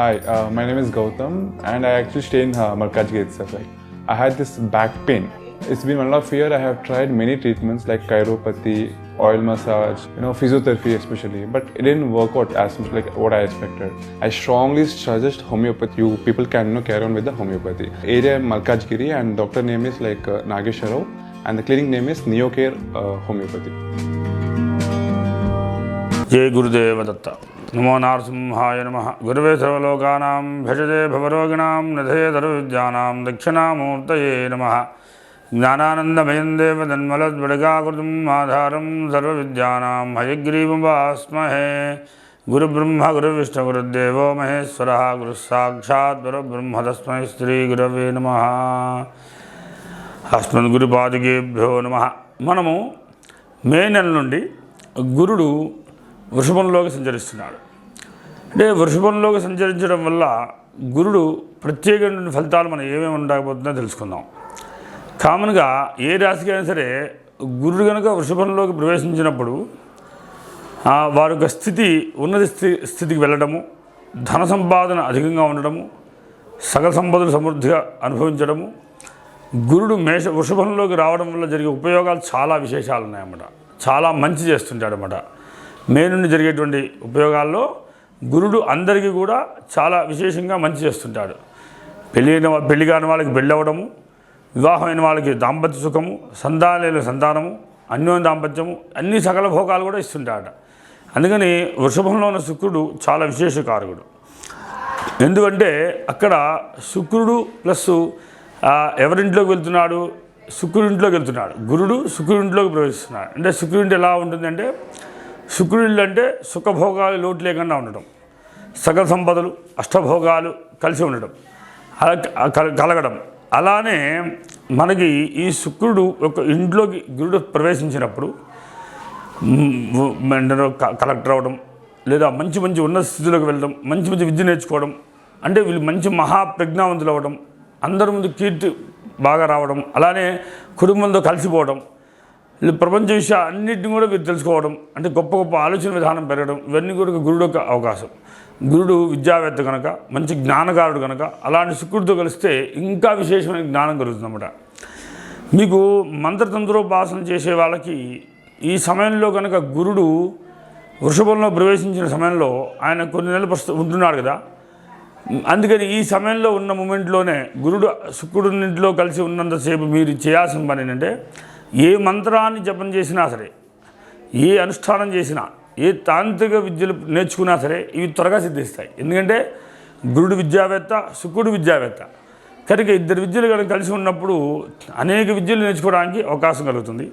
Hi, uh, my name is Gautam, and I actually stay in uh, itself. Like, I had this back pain. It's been one of year. I have tried many treatments like chiropathy, oil massage, you know, physiotherapy especially, but it didn't work out as much like what I expected. I strongly suggest homeopathy. You people can you know, carry on with the homeopathy. Area Malkajgiri and doctor name is like uh, Nagesharov, and the clinic name is Neocare uh, Homeopathy. జయ గురుదేవదత్త. నమో నారసింహాయ నమ. గురువే సర్వలోకానాం భజతే భవరోగిణాం నిధయే ధర్విద్యానాం దక్షిణామూర్తయే నమ. జ్ఞానానందమయం దేవదన్మలద్విడగాకృతం ఆధారం సర్వవిద్యానాం హయగ్రీవమాస్మహే గురుబ్రహ్మ గురువిష్ణు గురుదేవో మహేశ్వర గురు సాక్షాత్ పరబ్రహ్మ తస్మై శ్రీ గురవే నమ. అస్మద్ గురుపాదికేభ్యో నమ. మనము మే నెల నుండి గురుడు వృషభంలోకి సంచరిస్తున్నాడు. అంటే వృషభంలోకి సంచరించడం వల్ల గురుడు ప్రత్యేకమైన ఫలితాలు మనం ఏమేమి ఉండకపోతుందో తెలుసుకుందాం. కామన్గా ఏ రాశికి అయినా సరే గురుడు కనుక వృషభంలోకి ప్రవేశించినప్పుడు వారి యొక్క స్థితి ఉన్నత స్థితికి వెళ్ళడము ధన సంపాదన అధికంగా ఉండడము సకల సంపదలు సమృద్ధిగా అనుభవించడము గురుడు మేష వృషభంలోకి రావడం వల్ల జరిగే ఉపయోగాలు చాలా విశేషాలు ఉన్నాయన్నమాట చాలా మంచి చేస్తుంటాడు అన్నమాట మే నుండి జరిగేటువంటి ఉపయోగాల్లో గురుడు అందరికీ కూడా చాలా విశేషంగా మంచి చేస్తుంటాడు. పెళ్ళి అయిన పెళ్ళి కాని వాళ్ళకి పెళ్ళి అవ్వడము వివాహమైన వాళ్ళకి దాంపత్య సుఖము సంతానలేని సంతానము అన్యోన్య దాంపత్యము అన్ని సకల భోగాలు కూడా ఇస్తుంటాడ అందుకని వృషభంలో ఉన్న శుక్రుడు చాలా విశేషకారకుడు. ఎందుకంటే అక్కడ శుక్రుడు ప్లస్ ఎవరింట్లోకి వెళ్తున్నాడు? శుక్రుడింట్లోకి వెళ్తున్నాడు. గురుడు శుక్రుడింట్లోకి ప్రవేశిస్తున్నాడు. అంటే శుక్రుడింటి ఎలా ఉంటుందంటే శుక్రుడిల్లు అంటే సుఖభోగాలు లోటు లేకుండా ఉండడం సకల సంపదలు అష్టభోగాలు కలిసి ఉండడం అలా కల- కలగడం. అలానే మనకి ఈ శుక్రుడు ఒక ఇంట్లోకి గురుడు ప్రవేశించినప్పుడు కలెక్టర్ అవడం లేదా మంచి మంచి ఉన్నత స్థితిలోకి వెళ్ళడం మంచి మంచి విద్య నేర్చుకోవడం అంటే వీళ్ళు మంచి మహాప్రజ్ఞావంతులు అవ్వడం అందరి ముందు కీర్తి బాగా రావడం అలానే కుటుంబంతో కలిసిపోవడం ప్రపంచ విషయాలు అన్నింటినీ కూడా మీరు తెలుసుకోవడం అంటే గొప్ప గొప్ప ఆలోచన విధానం పెరగడం ఇవన్నీ కూడా గురుడు యొక్క అవకాశం. గురుడు విద్యావేత్త కనుక మంచి జ్ఞానకారుడు కనుక అలాంటి శుక్రుడితో కలిస్తే ఇంకా విశేషమైన జ్ఞానం కలుగుతుందన్నమాట. మీకు మంత్రతంత్రోపాసన చేసే వాళ్ళకి ఈ సమయంలో కనుక గురుడు వృషభంలో ప్రవేశించిన సమయంలో ఆయన కొన్ని నెలలు ప్రస్తు ఉంటున్నాడు కదా. అందుకని ఈ సమయంలో ఉన్న మూమెంట్లోనే గురుడు శుక్రుడినింటిలో కలిసి ఉన్నంతసేపు మీరు చేయాల్సిన పని ఏంటంటే ఏ మంత్రాన్ని జపం చేసినా సరే ఏ అనుష్ఠానం చేసినా ఏ తాంత్రిక విద్యలు నేర్చుకున్నా సరే ఇవి త్వరగా సిద్ధిస్తాయి. ఎందుకంటే గురుడు విద్యావేత్త శుక్రుడు విద్యావేత్త. కనుక ఇద్దరు విద్యలు కనుక కలిసి ఉన్నప్పుడు అనేక విద్యలు నేర్చుకోవడానికి అవకాశం కలుగుతుంది.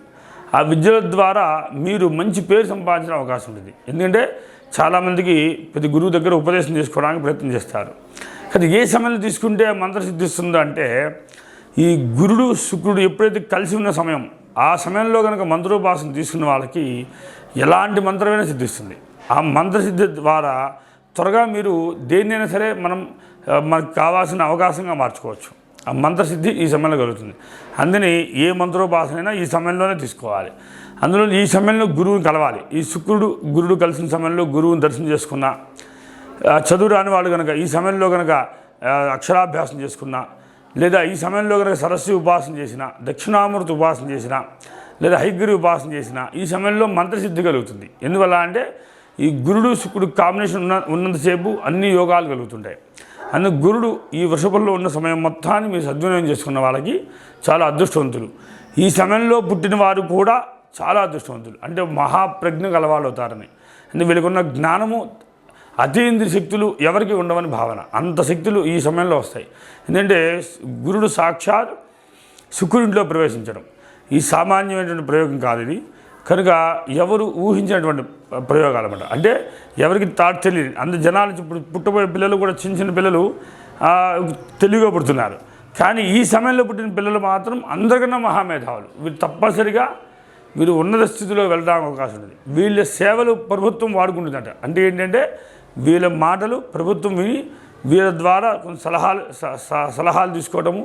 ఆ విద్యల ద్వారా మీరు మంచి పేరు సంపాదించిన అవకాశం ఉంటుంది. ఎందుకంటే చాలామందికి ప్రతి గురువు దగ్గర ఉపదేశం చేసుకోవడానికి ప్రయత్నం చేస్తారు. కానీ ఏ సమయంలో తీసుకుంటే మంత్ర సిద్ధిస్తుందో అంటే ఈ గురుడు శుక్రుడు ఎప్పుడైతే కలిసి ఉన్న సమయం ఆ సమయంలో కనుక మంత్రోపాసన తీసుకున్న వాళ్ళకి ఎలాంటి మంత్రమైనా సిద్ధిస్తుంది. ఆ మంత్రసిద్ధి ద్వారా త్వరగా మీరు దేన్నైనా సరే మనం మనకు కావాల్సిన అవకాశంగా మార్చుకోవచ్చు. ఆ మంత్రసిద్ధి ఈ సమయంలో కలుగుతుంది. అందుని ఏ మంత్రోపాసనైనా ఈ సమయంలోనే తీసుకోవాలి. అందులో ఈ సమయంలో గురువుని కలవాలి. ఈ శుక్రుడు గురుడు కలిసిన సమయంలో గురువుని దర్శనం చేసుకున్న చదువు రాని వాళ్ళు కనుక ఈ సమయంలో కనుక అక్షరాభ్యాసం చేసుకున్నా లేదా ఈ సమయంలో కనుక సరస్వతి ఉపాసన చేసిన దక్షిణామూర్తి ఉపాసన చేసిన లేదా హైగిరి ఉపాసన చేసిన ఈ సమయంలో మంత్రసిద్ధి కలుగుతుంది. ఎందువల్ల అంటే ఈ గురుడు శుక్రుడు కాంబినేషన్ ఉన్న ఉన్నంతసేపు అన్ని యోగాలు కలుగుతుంటాయి. అందుకు గురుడు ఈ వృషభంలో ఉన్న సమయం మొత్తాన్ని మీరు సద్వినియోగం చేసుకున్న వాళ్ళకి చాలా అదృష్టవంతులు. ఈ సమయంలో పుట్టిన వారు కూడా చాలా అదృష్టవంతులు. అంటే మహాప్రజ్ఞ గలవాళ్ళు అవుతారని అంటే వీళ్ళకున్న జ్ఞానము అతీంద్రియ శక్తులు ఎవరికి ఉండవని భావన. అంత శక్తులు ఈ సమయంలో వస్తాయి. ఎందుకంటే గురుడు సాక్షాత్ శుక్రుడిలో ప్రవేశించడం. ఈ సామాన్యమైనటువంటి ప్రయోగం కాదు ఇది. కనుక ఎవరు ఊహించినటువంటి ప్రయోగాలు అనమాట అంటే ఎవరికి తాట్ తెలియదు. అంత జనాలు ఇప్పుడు పుట్టబోయే పిల్లలు కూడా చిన్న చిన్న పిల్లలు తెలివిగా పుడుతున్నారు. కానీ ఈ సమయంలో పుట్టిన పిల్లలు మాత్రం అందరికన్నా మహామేధావులు. వీరు తప్పనిసరిగా వీరు ఉన్నత స్థితిలో వెళ్ళడానికి అవకాశం ఉంది. వీళ్ళ సేవలు ప్రభుత్వం వాడుకుంటుందట. అంటే ఏంటంటే వీళ్ళ మాటలు ప్రభుత్వం విని వీళ్ళ ద్వారా కొన్ని సలహాలు స- స- సలహాలు తీసుకోవడము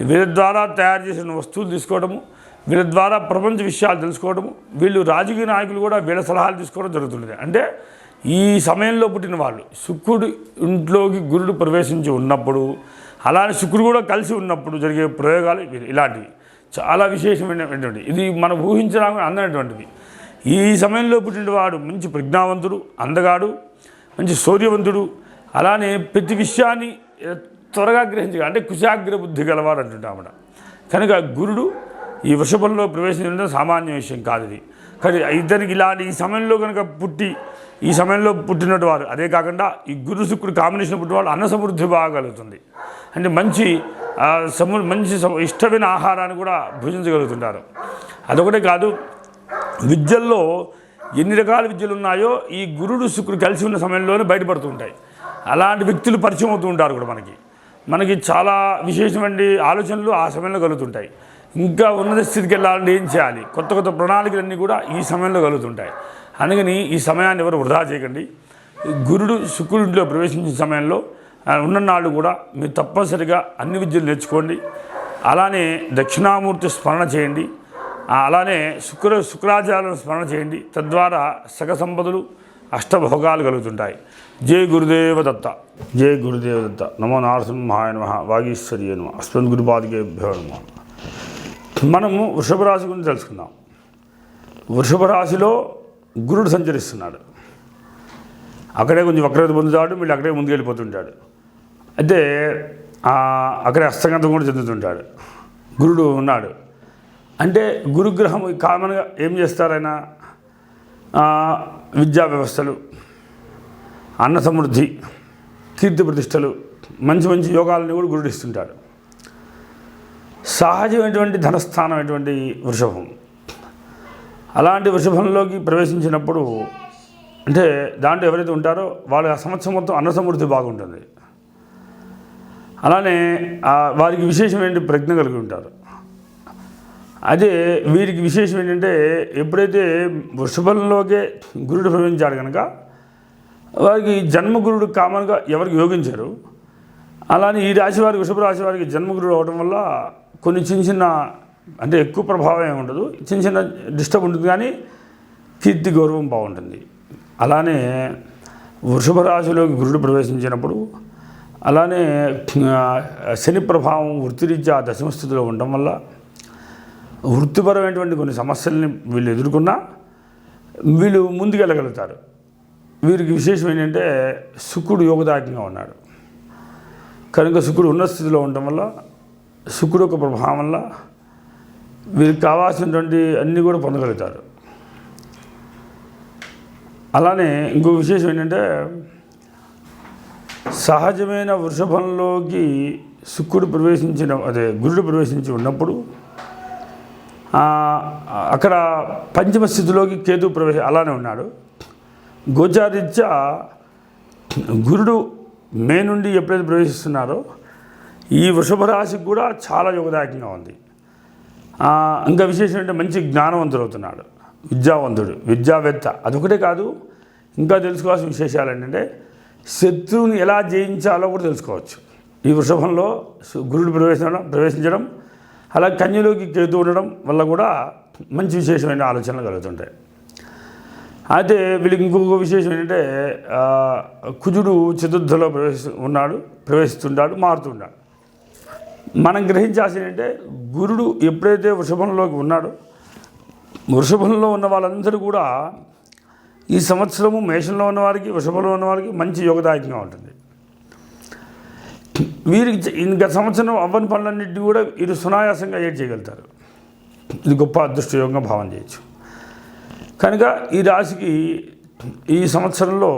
వీళ్ళ ద్వారా తయారు చేసిన వస్తువులు తీసుకోవడము వీళ్ళ ద్వారా ప్రపంచ విషయాలు తెలుసుకోవడము వీళ్ళు రాజకీయ నాయకులు కూడా వీళ్ళ సలహాలు తీసుకోవడం జరుగుతుంది అంటే ఈ సమయంలో పుట్టిన వాళ్ళు శుక్రుడు ఇంట్లోకి గురుడు ప్రవేశించి ఉన్నప్పుడు అలానే శుక్రుడు కూడా కలిసి ఉన్నప్పుడు జరిగే ప్రయోగాలు ఇలాంటివి. చాలా విశేషమైనటువంటి ఇది మనం ఊహించడానికి అందనటువంటిది. ఈ సమయంలో పుట్టిన వాడు మంచి ప్రజ్ఞావంతుడు అందగాడు మంచి శౌర్యవంతుడు. అలానే ప్రతి విషయాన్ని త్వరగా గ్రహించగల అంటే కుశాగ్ర బుద్ధి గలవాడు అంటుంటామట కనుక గురుడు ఈ వృషభంలో ప్రవేశించడం సామాన్య విషయం కాదు ఇది. కానీ ఇద్దరికి ఇలాంటి ఈ సమయంలో కనుక పుట్టి ఈ సమయంలో పుట్టినట్టు వారు అదే కాకుండా ఈ గురు శుక్రుడు కాంబినేషన్ పుట్టిన వాళ్ళు అన్న సమృద్ధి బాగా కలుగుతుంది అంటే మంచి సము మంచి ఇష్టమైన ఆహారాన్ని కూడా భుజించగలుగుతుంటారు. అదొకటే కాదు విద్యల్లో ఎన్ని రకాల విద్యలు ఉన్నాయో ఈ గురుడు శుక్రుడు కలిసి ఉన్న సమయంలోనే బయటపడుతూ ఉంటాయి అలాంటి వ్యక్తులు పరిచయం అవుతూ ఉంటారు కూడా మనకి. మనకి చాలా విశేషమైన ఆలోచనలు ఆ సమయంలో కలుగుతుంటాయి. ఇంకా ఉన్నత స్థితికి వెళ్ళాలంటే ఏం చేయాలి? కొత్త కొత్త ప్రణాళికలన్నీ కూడా ఈ సమయంలో కలుగుతుంటాయి. అందుకని ఈ సమయాన్ని ఎవరు వృధా చేయకండి. గురుడు శుక్రుడిలో ప్రవేశించిన సమయంలో ఉన్న నాళ్ళు కూడా మీరు తప్పనిసరిగా అన్ని విద్యలు నేర్చుకోండి. అలానే దక్షిణామూర్తి స్మరణ చేయండి. అలానే శుక్ర శుక్రాచార్యులను స్మరణ చేయండి. తద్వారా సగ సంపదలు అష్టభోగాలు కలుగుతుంటాయి. జై గురుదేవ దత్త జై గురుదేవ దత్త నమో నారసింహాయ నమ. వాగీశ్వరి నమ. అస్మద్ గురుపాదికే నమ. మనము వృషభ రాశి గురించి తెలుసుకుందాం. వృషభ రాశిలో గురుడు సంచరిస్తున్నాడు. అక్కడే కొంచెం వక్రత పొందుతాడు మళ్ళీ అక్కడే ముందుకు వెళ్ళిపోతుంటాడు అయితే అక్కడే హస్తగంతం కూడా చెందుతుంటాడు. గురుడు ఉన్నాడు. అంటే గురుగ్రహం కామన్గా ఏం చేస్తారైనా విద్యా వ్యవస్థలు అన్న సమృద్ధి కీర్తి ప్రతిష్టలు మంచి మంచి యోగాలని కూడా గురుడు సహజమైనటువంటి సహజమైనటువంటి ధనస్థానమైనటువంటి వృషభం. అలాంటి వృషభంలోకి ప్రవేశించినప్పుడు అంటే దాంట్లో ఎవరైతే ఉంటారో వాళ్ళు ఆ సంవత్సరం మొత్తం అన్న సమృద్ధి బాగుంటుంది. అలానే వారికి విశేషమైన ప్రజ్ఞ కలిగి ఉంటారు. అదే వీరికి విశేషం ఏంటంటే ఎప్పుడైతే వృషభంలోకే గురుడు ప్రవేశించాడు కనుక వారికి జన్మగురుడు కామన్గా ఎవరికి యోగించారు. అలానే ఈ రాశి వారికి వృషభ రాశి వారికి జన్మగురుడు అవడం వల్ల కొన్ని చిన్న చిన్న అంటే ఎక్కువ ప్రభావం ఏమి ఉండదు. చిన్న చిన్న డిస్టర్బ్ ఉంటుంది కానీ కీర్తి గౌరవం బాగుంటుంది. అలానే వృషభ రాశిలోకి గురుడు ప్రవేశించినప్పుడు అలానే శని ప్రభావం వృత్తిరీత్యా దశమస్థితిలో ఉండడం వల్ల వృత్తిపరమైనటువంటి కొన్ని సమస్యల్ని వీళ్ళు ఎదుర్కొన్నా వీళ్ళు ముందుకెళ్ళగలుగుతారు. వీరికి విశేషం ఏంటంటే శుక్రుడు యోగదాయకంగా ఉన్నాడు. కనుక శుక్రుడు ఉన్న స్థితిలో ఉండటం వల్ల శుక్రుడు యొక్క ప్రభావం వల్ల వీరికి కావాల్సినటువంటి అన్నీ కూడా పొందగలుగుతారు. అలానే ఇంకో విశేషం ఏంటంటే సహజమైన వృషభంలోకి శుక్రుడు ప్రవేశించిన అదే గురుడు ప్రవేశించి ఉన్నప్పుడు అక్కడ పంచమ స్థితిలోకి కేతు ప్రవేశ అలానే ఉన్నాడు. గోచారీత్యా గురుడు మే నుండి ఎప్పుడైతే ప్రవేశిస్తున్నారో ఈ వృషభ రాశికి కూడా చాలా యోగదాయకంగా ఉంది. ఇంకా విశేషం అంటే మంచి జ్ఞానవంతుడు అవుతున్నాడు. విద్యావంతుడు విద్యావేత్త. అదొకటే కాదు ఇంకా తెలుసుకోవాల్సిన విశేషాలు ఏంటంటే శత్రువుని ఎలా జయించాలో కూడా తెలుసుకోవచ్చు. ఈ వృషభంలో గురుడు ప్రవేశించడం ప్రవేశించడం అలా కన్యలోకి కేతు ఉండడం వల్ల కూడా మంచి విశేషమైన ఆలోచనలు కలుగుతుంటాయి. అయితే వీళ్ళకి ఇంకొక విశేషం ఏంటంటే కుజుడు చతుర్థలో ప్రవేశ ఉన్నాడు ప్రవేశిస్తుంటాడు మారుతుంటాడు. మనం గ్రహించాల్సింది ఏంటంటే గురుడు ఎప్పుడైతే వృషభంలోకి ఉన్నాడో వృషభంలో ఉన్న వాళ్ళందరూ కూడా ఈ సంవత్సరము మేషంలో ఉన్నవారికి వృషభంలో ఉన్నవారికి మంచి యోగదాయకంగా ఉంటుంది. వీరికి గత ఇంకా సంవత్సరం అవ్వని పనులన్నింటినీ కూడా వీరు సునాయాసంగా ఏడ్ చేయగలుగుతారు? ఇది గొప్ప అదృష్టయోగంగా భావన చేయొచ్చు. కనుక ఈ రాశికి ఈ సంవత్సరంలో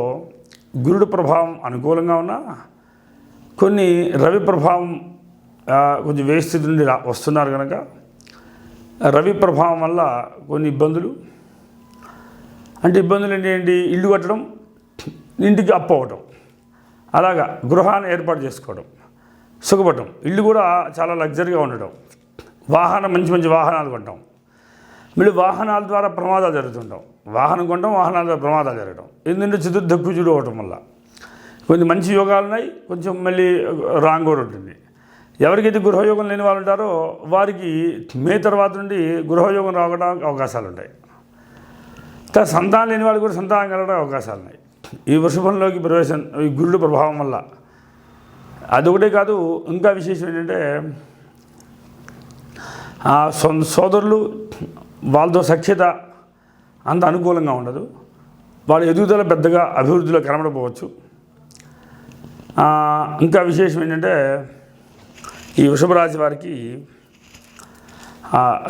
గురుడు ప్రభావం అనుకూలంగా ఉన్నా కొన్ని రవి ప్రభావం కొంచెం వేయి స్థితి నుండి రా వస్తున్నారు కనుక రవి ప్రభావం వల్ల కొన్ని ఇబ్బందులు. అంటే ఇబ్బందులు ఏంటి ఏంటి? ఇల్లు కట్టడం ఇంటికి అప్పు అవ్వటం. అలాగా గృహాన్ని ఏర్పాటు చేసుకోవడం సుఖపడటం ఇల్లు కూడా చాలా లగ్జరీగా ఉండటం వాహనం మంచి మంచి వాహనాలు కొంటాం మళ్ళీ వాహనాల ద్వారా ప్రమాదాలు జరుగుతుంటాం. వాహనం కొంటాం వాహనాల ద్వారా ప్రమాదాలు జరగడం. ఎందుకంటే చతుర్థ కుజుడు అవటం వల్ల. కొన్ని మంచి యోగాలు ఉన్నాయి కొంచెం మళ్ళీ రాంగ్ కూడా ఉంటుంది. ఎవరికైతే గృహయోగం లేని వాళ్ళు ఉంటారో వారికి మే తర్వాత నుండి గృహయోగం రావడానికి అవకాశాలు ఉంటాయి. సంతానం లేని వాళ్ళు కూడా సంతానం కలగడానికి అవకాశాలు ఉన్నాయి. ఈ వృషభంలోకి ప్రవేశం ఈ గురుడు ప్రభావం వల్ల. అదొకటే కాదు ఇంకా విశేషం ఏంటంటే సోదరులు వాళ్ళతో సఖ్యత అంత అనుకూలంగా ఉండదు. వాళ్ళ ఎదుగుదల పెద్దగా అభివృద్ధిలో కనబడపోవచ్చు ఇంకా విశేషం ఏంటంటే ఈ వృషభరాశి వారికి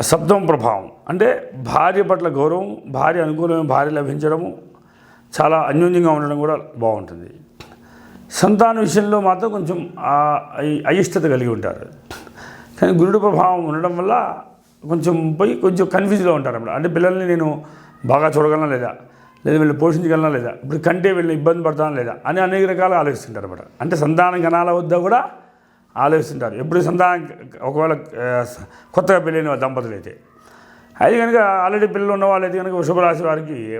సప్తమ ప్రభావం. అంటే భార్య పట్ల గౌరవం భార్య అనుకూలమైన భార్య లభించడము చాలా అన్యోన్యంగా ఉండడం కూడా బాగుంటుంది. సంతాన విషయంలో మాత్రం కొంచెం అయిష్టత కలిగి ఉంటారు. కానీ గురుడు ప్రభావం ఉండడం వల్ల కొంచెం పోయి కొంచెం కన్ఫ్యూజ్లో ఉంటారు అన్నమాట. అంటే పిల్లల్ని నేను బాగా చూడగలనా లేదా? లేదా వీళ్ళు పోషించగలనా లేదా? ఇప్పుడు కంటే వీళ్ళని ఇబ్బంది పడతానా లేదా? అని అనేక రకాలు ఆలోచిస్తుంటారు అనమాట అంటే సంతానం కణాల వద్ద కూడా ఆలోచిస్తుంటారు. ఎప్పుడు సంతానం ఒకవేళ కొత్తగా పెళ్ళైన దంపతులు అయితే అది కనుక ఆల్రెడీ పిల్లలు ఉన్న వాళ్ళైతే కనుక వృషభ రాశి వారికి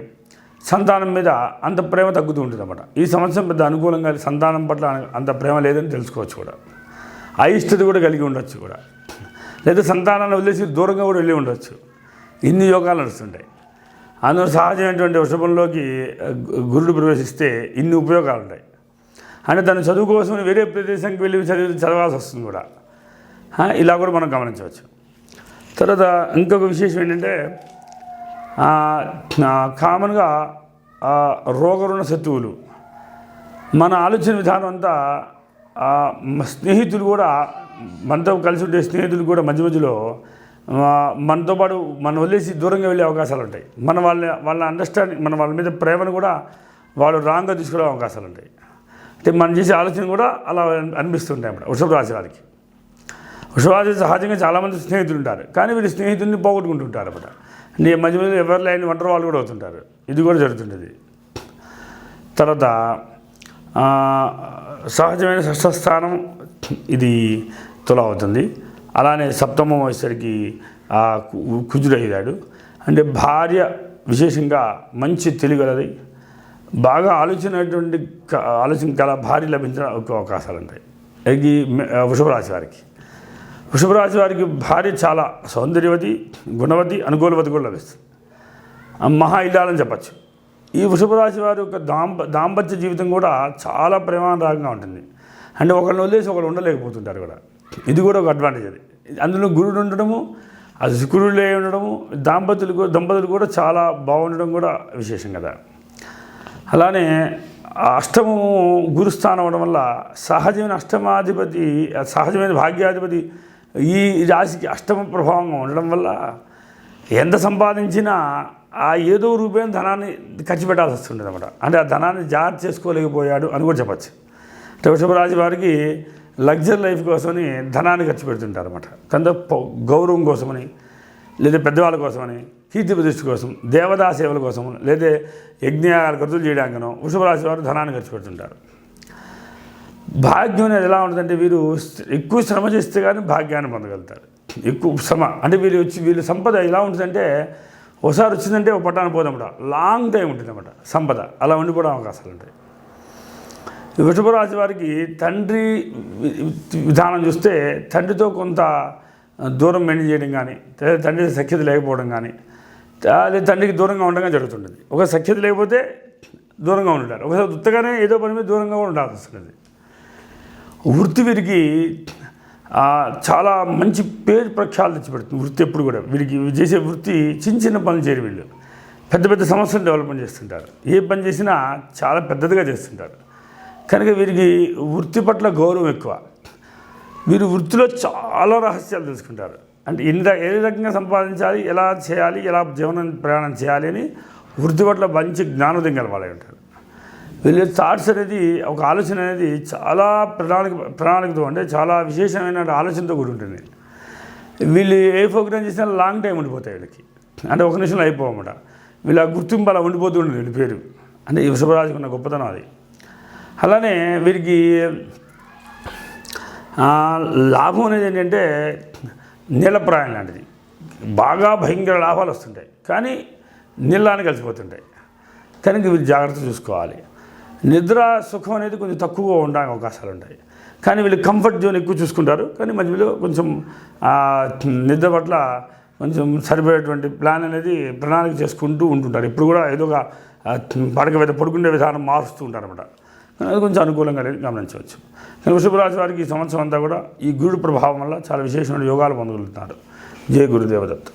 సంతానం మీద అంత ప్రేమ తగ్గుతూ ఉంటుంది అన్నమాట ఈ సంవత్సరం పెద్ద అనుకూలంగా సంతానం పట్ల అంత ప్రేమ లేదని తెలుసుకోవచ్చు కూడా. అయిష్టత కూడా కలిగి ఉండొచ్చు కూడా. లేదా సంతానాన్ని వదిలేసి దూరంగా కూడా వెళ్ళి ఉండొచ్చు. ఇన్ని యోగాలు నడుస్తుంటాయి. అందులో సహజమైనటువంటి వృషభంలోకి గురుడు ప్రవేశిస్తే ఇన్ని ఉపయోగాలు ఉంటాయి. అంటే తను చదువు కోసం వేరే ప్రదేశానికి వెళ్ళి చదివి చదవాల్సి వస్తుంది కూడా. ఇలా కూడా మనం గమనించవచ్చు. తర్వాత ఇంకొక విశేషం ఏంటంటే కామన్గా రోగరుణ శత్రువులు. మన ఆలోచన విధానం అంతా స్నేహితులు కూడా మనతో కలిసి ఉండే స్నేహితులు కూడా మధ్య మధ్యలో మనతో పాటు మనం వదిలేసి దూరంగా వెళ్ళే అవకాశాలు ఉంటాయి. మన వాళ్ళ వాళ్ళ అండర్స్టాండింగ్ మన వాళ్ళ మీద ప్రేమను కూడా వాళ్ళు రాంగ్గా తీసుకునే అవకాశాలు ఉంటాయి. అంటే మనం చేసే ఆలోచన కూడా అలా అనిపిస్తుంటాయి అన్నమాట వృషభ రాశి వారికి. వృషభరాశి సహజంగా చాలామంది స్నేహితులు ఉంటారు. కానీ వీళ్ళు స్నేహితుల్ని పోగొట్టుకుంటుంటారు అన్నమాట. అంటే మధ్య మధ్య ఎవరు లేని వంటర్ వాళ్ళు కూడా అవుతుంటారు. ఇది కూడా జరుగుతుంటుంది తర్వాత సహజమైన షష్ఠ స్థానం ఇది తుల అవుతుంది. అలానే సప్తమం వచ్చేసరికి కుజుడయ్యాడు అంటే భార్య విశేషంగా మంచి తెలియగలది. బాగా ఆలోచనటువంటి ఆలోచన కల భార్య లభించిన ఒక అవకాశాలు ఉంటాయి ఇది వృషభ రాశి వారికి. వృషభ రాశి వారికి భార్య చాలా సౌందర్యవతి గుణవతి అనుకూలవతి కూడా లభిస్తుంది. మహా ఇల్లాలని చెప్పచ్చు. ఈ వృషభ రాశి వారి యొక్క దాంప దాంపత్య జీవితం కూడా చాలా ప్రేమానురాగంగా ఉంటుంది. అంటే ఒకరిని వదిలేసి ఒకరు ఉండలేకపోతుంటారు కూడా. ఇది కూడా ఒక అడ్వాంటేజ్ అది. అందులో గురుడు ఉండడము అది శుక్రుడే ఉండడము దాంపతులు కూడా దంపతులు కూడా చాలా బాగుండడం కూడా విశేషం కదా. అలానే ఆ అష్టమము గురుస్థానం అవడం వల్ల సహజమైన అష్టమాధిపతి సహజమైన భాగ్యాధిపతి ఈ రాశికి అష్టమ ప్రభావంగా ఉండడం వల్ల ఎంత సంపాదించినా ఆ ఏదో రూపేణ ధనాన్ని ఖర్చు పెట్టాల్సి వస్తుంది అనమాట అంటే ఆ ధనాన్ని జాగ్రత్త చేసుకోలేకపోయాడు అని కూడా చెప్పచ్చు. అంటే వృషభ రాశి వారికి లగ్జరీ లైఫ్ కోసమని ధనాన్ని ఖర్చు పెడుతుంటారు అనమాట కొంత పౌ- గౌరవం కోసమని లేదా పెద్దవాళ్ళ కోసమని కీర్తి ప్రతిష్ఠ కోసం దేవదా సేవల కోసం లేదా యజ్ఞయాగాలు ఖర్చులు చేయడానికనో వృషభ రాశి వారు ధనాన్ని ఖర్చు పెడుతుంటారు. భాగ్యం అనేది ఎలా ఉంటుందంటే వీరు ఎక్కువ శ్రమ చేస్తే కానీ భాగ్యాన్ని పొందగలుగుతారు. ఎక్కువ శ్రమ. అంటే వీళ్ళు వచ్చి వీళ్ళ సంపద ఎలా ఉంటుందంటే ఒకసారి వచ్చిందంటే ఒక పట్టాన పోదన్నమాట. లాంగ్ టైం ఉంటుందన్నమాట సంపద. అలా ఉండిపోవడం అవకాశాలు ఉంటాయి. ఈ వారికి తండ్రి విధానం చూస్తే తండ్రితో కొంత దూరం మెయింటైన్ చేయడం కానీ తండ్రి సఖ్యత లేకపోవడం కానీ అదే తండ్రికి దూరంగా ఉండడం జరుగుతుంటుంది. ఒక సఖ్యత లేకపోతే దూరంగా ఉంటారు ఒకసారి ఉత్తగానే ఏదో పని మీద దూరంగా కూడా ఉండాల్సి వస్తుంది. వృత్తి వీరికి చాలా మంచి పేరు ప్రఖ్యాలు తెచ్చిపెడుతుంది. వృత్తి ఎప్పుడు కూడా. వీరికి చేసే వృత్తి చిన్న చిన్న పనులు చేయరు వీళ్ళు. పెద్ద పెద్ద సమస్యలు డెవలప్మెంట్ చేస్తుంటారు. ఏ పని చేసినా చాలా పెద్దదిగా చేస్తుంటారు. కనుక వీరికి వృత్తి పట్ల గౌరవం ఎక్కువ. వీరు వృత్తిలో చాలా రహస్యాలు తెలుసుకుంటారు. అంటే ఎన్ని ఏ రకంగా సంపాదించాలి ఎలా చేయాలి ఎలా జీవనం ప్రయాణం చేయాలి అని వృత్తి పట్ల మంచి జ్ఞానోదయం కలవాలి ఉంటారు. వీళ్ళ థాట్స్ అనేది ఒక ఆలోచన అనేది చాలా ప్రణాళిక ప్రణాళికతో అంటే చాలా విశేషమైన ఆలోచనతో కూడి ఉంటుంది. వీళ్ళు ఏ ప్రోగ్రామ్ చేసినా లాంగ్ టైం ఉండిపోతాయి వీళ్ళకి. అంటే ఒక నిమిషంలో అయిపోవన్నమాట వీళ్ళ గుర్తింపు అలా ఉండిపోతూ ఉంటుంది వీళ్ళ పేరు. అంటే ఈ వృషభరాజుకు ఉన్న గొప్పతనం అది. అలానే వీరికి లాభం అనేది ఏంటంటే నీళ్ళప్రాయం లాంటిది. బాగా భయంకర లాభాలు వస్తుంటాయి. కానీ నీళ్ళని కలిసిపోతుంటాయి. కనుక వీరు జాగ్రత్త చూసుకోవాలి. నిద్ర సుఖం అనేది కొంచెం తక్కువగా ఉండడానికి అవకాశాలు ఉంటాయి కానీ వీళ్ళు కంఫర్ట్ జోన్ ఎక్కువ చూసుకుంటారు. కానీ మధ్యలో కొంచెం నిద్ర పట్ల కొంచెం సరిపోయేటువంటి ప్లాన్ అనేది ప్రణాళిక చేసుకుంటూ ఉంటుంటారు. ఇప్పుడు కూడా ఏదో ఒక పడక మీద పడుకునే విధానం మారుస్తూ ఉంటారన్నమాట. అది కొంచెం అనుకూలంగా గమనించవచ్చు. కానీ వారికి ఈ సంవత్సరం అంతా కూడా ఈ గురుడు ప్రభావం వల్ల చాలా విశేషమైన యోగాలు పొందగలుగుతున్నారు. జయ గురుదేవదత్త.